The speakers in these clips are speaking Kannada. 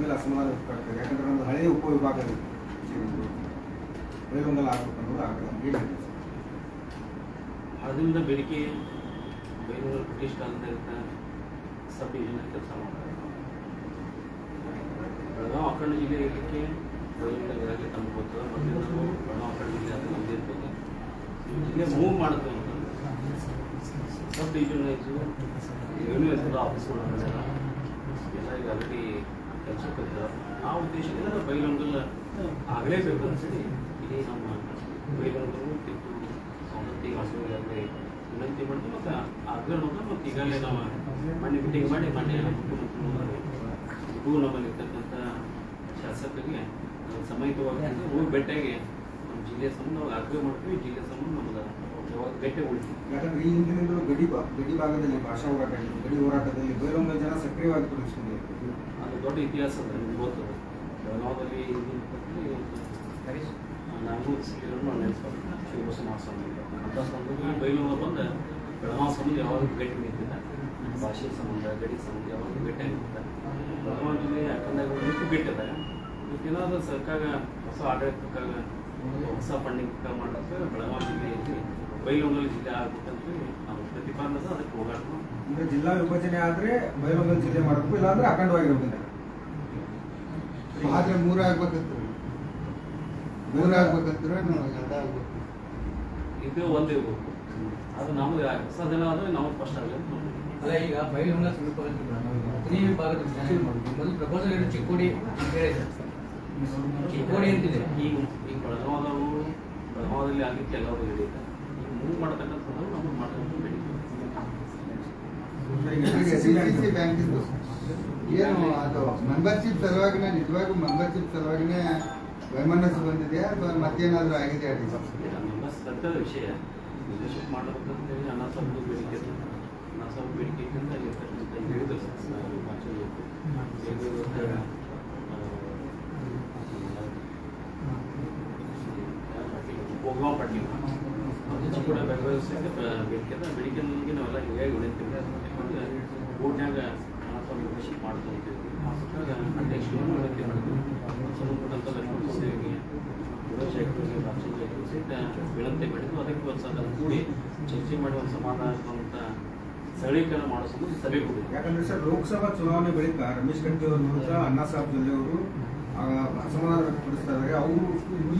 ಮೇಲೆ ಅಸಮಾಧಾನ ವ್ಯಕ್ತಪಡ್ತಾರೆ ಯಾಕಂದ್ರೆ ನಮ್ಮ ಹಳೆಯ ಉಪವಿಭಾಗ ಬೈಲೊಂಗಲ್ ಆಗ್ಬೇಕು ಅನ್ನೋದು ಸರ್? ಹಳದಿಂದ ಬೇಡಿಕೆ ಬೈಲೂರು ಬ್ರಿಟಿಷ್ ಕಾಲದಿಂದ ಸಬ್ ಡಿವಿಷನ್ ಕೆಲಸ ಮಾಡ್ತಾರೆ. ಬೆಳಗಾವ್ ಅಖಂಡ ಜಿಲ್ಲೆ ಇರಲಿಕ್ಕೆ ಇರಾಗಲಿ ತಮ್ಗೆ ಗೊತ್ತದ, ಮತ್ತೆ ನಾವು ಬೆಳಗಾವ್ ಅಖಂಡ ಜಿಲ್ಲೆ ಅದು ನಮ್ದು ಇರ್ತದೆ ಜಿಲ್ಲೆ ಮೂವ್ ಮಾಡುತ್ತೆ ಅಂತಂದ್ರೆ ಸಬ್ ಡಿವಿಷನ್ ಆಯಿತು ಇರ್ತದ ಆಫೀಸ್ಗಳು ಎಲ್ಲ ಈಗ ಆಲ್ರೆಡಿ ಕೆಲಸಕ್ಕೆ ಆ ಉದ್ದೇಶದಿಂದ ನಾವು ಬೈಲೊಂಗಲ್ ಆಗಲೇಬೇಕು ಅನಿಸಿದೆ ಇಲ್ಲಿ ನಮ್ಮ ಬೈಲೊಂಗಲು ಕಿತ್ತೂರು ಸವದತ್ತಿ ಹಾಸನಗಳಲ್ಲಿ ವಿನಂತಿ ಮಾಡಿದ್ರು ಮತ್ತು ಆಗ್ರಹವನ್ನು ಮತ್ತು ಈಗಾಗಲೇ ನಾವು ಮೊನ್ನೆ ಮೀಟಿಂಗ್ ಮಾಡಿ ಮೊನ್ನೆ ಮುಖ್ಯಮಂತ್ರಿಗಳು ಇದು ನಮ್ಮಲ್ಲಿ ಇರ್ತಕ್ಕಂಥ ಶಾಸಕರಿಗೆ ಸಮಯವಾಗಿ ಹೋಗಿ ಭೇಟಿಯಾಗಿ ನಮ್ಮ ಜಿಲ್ಲೆಯ ಸಂಬಂಧ ಆಗ್ರಹ ಮಾಡ್ತೀವಿ. ಜಿಲ್ಲೆ ಸಂಬಂಧ ನಮ್ಮದು ಉಳಿತೀವಿ ಯಾಕಂದ್ರೆ ಈ ಹಿಂದಿನಿಂದಲೂ ಗಡಿ ಬಾ ಗಡಿ ಭಾಗದಲ್ಲಿ ಭಾಷಾ ಹೋರಾಟ ಗಡಿ ಹೋರಾಟದಲ್ಲಿ ಬೇರೊಂದು ಜನ ಸಕ್ರಿಯವಾಗಿ ತೊಡಗಿಸ್ಕೊಂಡಿದ್ರು ಅದು ದೊಡ್ಡ ಇತಿಹಾಸ ಅದ ನಿಮ್ಗೆ ಗೊತ್ತದ ಬೆಳಗಾವದಲ್ಲಿ ನಾನು ನೆನೆಸ್ಕೊಂಡು ಶಿವಬಸವ ಸ್ವಾಮಿ ಸಂದರ್ಭದಲ್ಲಿ ಬೈಲೂರು ಬಂದು ಬೆಳಗಾವಿ ಸಂಬಂಧ ಯಾವಾಗ ಭೇಟಿ ನಿಂತಿದ್ದ ಭಾಷೆ ಸಂಬಂಧ ಗಡಿ ಸಂಬಂಧ ಯಾವಾಗಲೂ ಭೇಟಿ ನಿಂತಿದ್ದ ಬೆಳಗಾವಿ ಜಿಲ್ಲೆ ಯಾಕಂದಾಗ ನಿಂತು ಬಿಟ್ಟಿದ್ದಾರೆ. ಏನಾದರೂ ಸರ್ಕಾರ ಹೊಸ ಆಡಳಿತಕ್ಕಾಗ ಹೊಸ ಫಂಡಿಂಗ್ ಮಾಡಕ್ಕೆ ಬೆಳಗಾವಿ ಜಿಲ್ಲೆಯಲ್ಲಿ ಬೈಲೂರಲ್ಲಿ ಜಿಲ್ಲೆ ಆಗ್ಬೇಕಂತೇಳಿ ನಾವು ಪ್ರತಿಪಾದನೆ ಅದಕ್ಕೆ ಹೋಗಬೇಕು ಈಗ ಜಿಲ್ಲಾ ವಿಭಜನೆ ಆದ್ರೆ ಬೈಲೊಂಗಲ್ ಜಿಲ್ಲೆ ಮಾಡಬೇಕು ಇಲ್ಲಾಂದ್ರೆ ಅಖಂಡವಾಗಿರ್ಬೇಕು ಆದ್ರೆ ಮೂರ ಆಗ್ಬೇಕಂತ ಮೂರ ಆಗ್ಬೇಕಂದ್ರೆ ಆಗ್ಬೇಕು. ಇದು ಒಂದೇ ಇರ್ಬೇಕು ಅದು ನಮ್ಗೆ ಸದನ ಆದ್ರೆ ನಾವು ಫಸ್ಟ್ ಆಗಲಿ ಅಲ್ಲ ಈಗ ಬೈಲುಂಗ ಸಮೀಪ ವಿಭಾಗದ ಮೊದಲು ಪ್ರಪೋಸಲ್ ಇರೋ ಚಿಕ್ಕೋಡಿ ಅಂತ ಹೇಳಿದ್ರೆ. ಚಿಕ್ಕೋಡಿ ಅಂತಿದೆ. ಈಗ ಈಗ ಬೆಳಗಾವದವರು ಬೆಳಗಾವದಲ್ಲಿ ಆಗಿತ್ತು ಎಲ್ಲರೂ ಈಗ ಮೂವ್ ಮಾಡತಕ್ಕಂಥದ್ದು ನಮಗೆ ಮಾಡ್ಕೊಂಡು ಬ್ಯಾಂಕಿಂದು ಏನು ಅದು ಮೆಂಬರ್ಶಿಪ್ ಸಲುವಾಗಿನೇ ನಿಜವಾಗೂ ಮೆಂಬರ್ಶಿಪ್ ಸಲುವಾಗಿನೇ ವೈಮನಸ್ಸು ಬಂದಿದೆಯಾ ಅಥವಾ ಮತ್ತೇನಾದ್ರೂ ಆಗಿದೆ ಅಡಿ ನಮ್ಮ ಸತ್ಯದ ವಿಷಯ. ಮೆಂಬರ್ಶಿಪ್ ಮಾಡಬೇಕಂತೇಳಿ ಅನ್ನ ಸ್ವಲ್ಪ ಬೇಡಿಕೆ ಇತ್ತು ಅಣ್ಣ ಸ್ವಲ್ಪ ಬೇಡಿಕೆ ಅಂತ ಇರ್ತಕ್ಕಂಥ ಹೇಳಿದ್ರು ಹೋಗುವ ಪಟ್ಟಿ ಕೂಡ ನಾವೆಲ್ಲ ಹೀಗಾಗಿ ಉಳಿತೀವಿ ಸ್ವಲ್ಪ ಮಾಡ್ಕೊಂತೀವಿ ಗುಣಶೇಖರಿಗೆ ಸಹಿತ ಅದಕ್ಕೆ ಒಂದು ಸಲ ಕೂಡಿ ಚರ್ಚೆ ಮಾಡಿ ಒಂದು ಸರಳೀಕರಣ ಮಾಡೋ ಸಂಬಂಧ ಸಭೆ ಕೊಟ್ಟಿದ್ವಿ ಯಾಕಂದ್ರೆ ಸರ್ ಲೋಕಸಭಾ ಚುನಾವಣೆ ಬಳಿಕ ರಮೇಶ್ ಕಟ್ಟಿ ಅವರ ಮೂಲಕ ಅಣ್ಣಾ ಸಾಹೇಬ್ ಜೊಲ್ಲೆ ಅವರು ಅಸಮಾಧಾನ ವ್ಯಕ್ತಪಡಿಸ್ತಾ ಇದ್ದಾರೆ. ಅವರು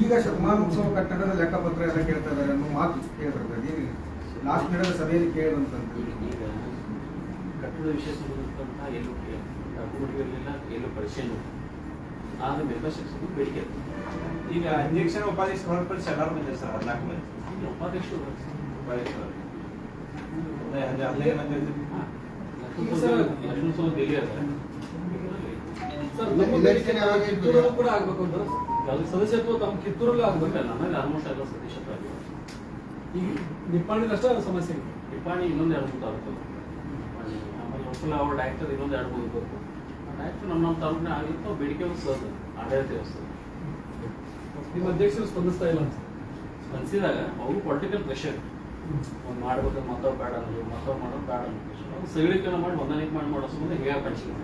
ಈಗ ಶತಮಾನೋತ್ಸವ ಕಟ್ಟಡದ ಲೆಕ್ಕಪತ್ರ ಎಲ್ಲ ಕೇಳ್ತಾ ಇದ್ದಾರೆ ಅನ್ನೋ ಮಾತು ಕೇಳಿದ್ರೆ ಏನಿಲ್ಲ ಲಾಸ್ಟ್ ನಡೆದ ಸಭೆಯಲ್ಲಿ ಕೇಳಿದಂತಂದ್ರೆ ಕಟ್ಟಡ ವಿಷಯ ಸಂಬಂಧಪಟ್ಟಂತಹ ಎಲ್ಲೂ ಡಾಕ್ಯುಮೆಂಟ್ ಇರಲಿಲ್ಲ ಎಲ್ಲೂ ಪರಿಶೀಲನೆ ಆಗ ಮೆಂಬರ್ಶಿಪ್ ಸಂಬಂಧ ಬೇಡಿಕೆ. ಈಗ ಇಂಜೆಕ್ಷನ್ ಉಪಾಧ್ಯಕ್ಷ ಹೊರತುಪಡಿಸಿ ಎಲ್ಲರೂ ಬಂದಿದೆ ಸರ್ ಹದಿನಾಲ್ಕು ಮಂದಿ. ಉಪಾಧ್ಯಕ್ಷರು ಉಪಾಧ್ಯಕ್ಷರು ಅದೇ ಎರಡು ಹದಿನೈದು ಮಂದಿ ಇರ್ತಾರೆ. ಕೂಡ ಆಗ್ಬೇಕು ಅಂತ ಅದು ಸದಸ್ಯತ್ವ ತಮ್ಮ ಕಿತ್ತೂರಲ್ಲೂ ಆಲ್ಮೋಸ್ಟ್ ಎಲ್ಲ ಸದಸ್ಯತ್ವ ಈಗ ನಿಪ್ಪಾಣಿದಷ್ಟೇ ಸಮಸ್ಯೆ ಇನ್ನೊಂದು ಎರಡು ಮೂರು ತಾಲೂಕು. ಆಮೇಲೆ ಹೊಸಲ ಅವ್ರ ಡೈರೆಕ್ಟರ್ ಇನ್ನೊಂದು ಎರಡು ಮೂರು ಬೇಕು ಡೈರೆಕ್ಟರ್ ನಮ್ಮ ನಮ್ಮ ತಾಲೂಕಿನ ಆಗಿತ್ತು ಬೇಡಿಕೆ ಸರ್ ಆಡಳಿತ ವ್ಯವಸ್ಥೆ. ನಿಮ್ಮ ಅಧ್ಯಕ್ಷರು ಸ್ಪಂದಿಸ್ತಾ ಇಲ್ಲ ಅಂತ. ಸ್ಪಂದಿಸಿದಾಗ ಅವರು ಪೊಲಿಟಿಕಲ್ ಪ್ರೆಷರ್ ಒಂದು ಮಾಡ್ಬೇಕು ಮತ್ತೊಬ್ಬ ಬೇಡ ಅನ್ನೋದು ಮತ್ತವ್ರು ಮಾಡೋದು ಬೇಡ ಅನ್ನೋದು ಅವ್ರು ಮಾಡಿ ಹೊಂದಾಣಿಕೆ ಮಾಡಿ ಮಾಡೋ ಸಂಬಂಧ ಹೇಗೆ ಪಂಚಿಗೆ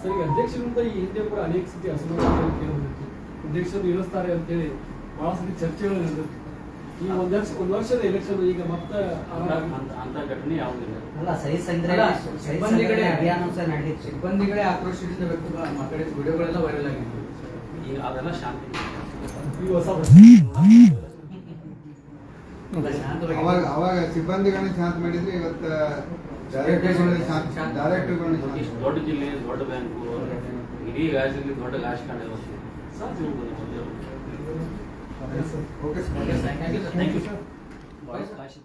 ಸರ್ ಈಗ ಅಧ್ಯಕ್ಷರಿಂದ ಈ ಹಿಂದೆ ಕೂಡ ಅನೇಕ ಸತಿ ಅಸಮಾಧಾನ ಕೇಳಿತ್ತು ಅಧ್ಯಕ್ಷರು ಇರಿಸ್ತಾರೆ ಅಂತೇಳಿ ಬಹಳ ಸತಿ ಚರ್ಚೆಗಳು ನಡೆದಿತ್ತು. ಈ ಒಂದ್ ವರ್ಷ ಒಂದ್ ವರ್ಷದ ಎಲೆಕ್ಷನ್ ಈಗ ಮತ್ತೆ ಅಂತ ಘಟನೆ ಯಾವುದಿಲ್ಲ ಅಲ್ಲ ಸಹಿ ಸಂಗ್ರಹ ಸಿಬ್ಬಂದಿಗಳೇ ಅಭಿಯಾನ ಸಹ ನಡೆಯಿತು ಸಿಬ್ಬಂದಿಗಳೇ ಆಕ್ರೋಶದಿಂದ ವ್ಯಕ್ತ ಮಾತಾಡಿದ ವಿಡಿಯೋಗಳೆಲ್ಲ ವೈರಲ್ ಆಗಿತ್ತು. ಈಗ ಅದೆಲ್ಲ ಶಾಂತಿ ಈ ಹೊಸ ಅವಾಗ ಅವಾಗ ಸಿಬ್ಬಂದಿಗಳನ್ನ ಶಾಂತ ಮಾಡಿದ್ರೆ ಇವತ್ತು ಡೈರೆಕ್ಟರ್ಗಳನ್ನ ಶಾಂತ ಡೈರೆಕ್ಟರ್ಗಳನ್ನ ಇಷ್ಟು ದೊಡ್ಡ ಜಿಲ್ಲೆ ದೊಡ್ಡ ಬ್ಯಾಂಕು ಇಡೀ ರಾಜ್ಯದಲ್ಲಿ ದೊಡ್ಡ ರಾಜಕಾರಣ ವ್ಯವಸ್ಥೆ ಸಾಧ್ಯ okay sir thank you sir bye Kashi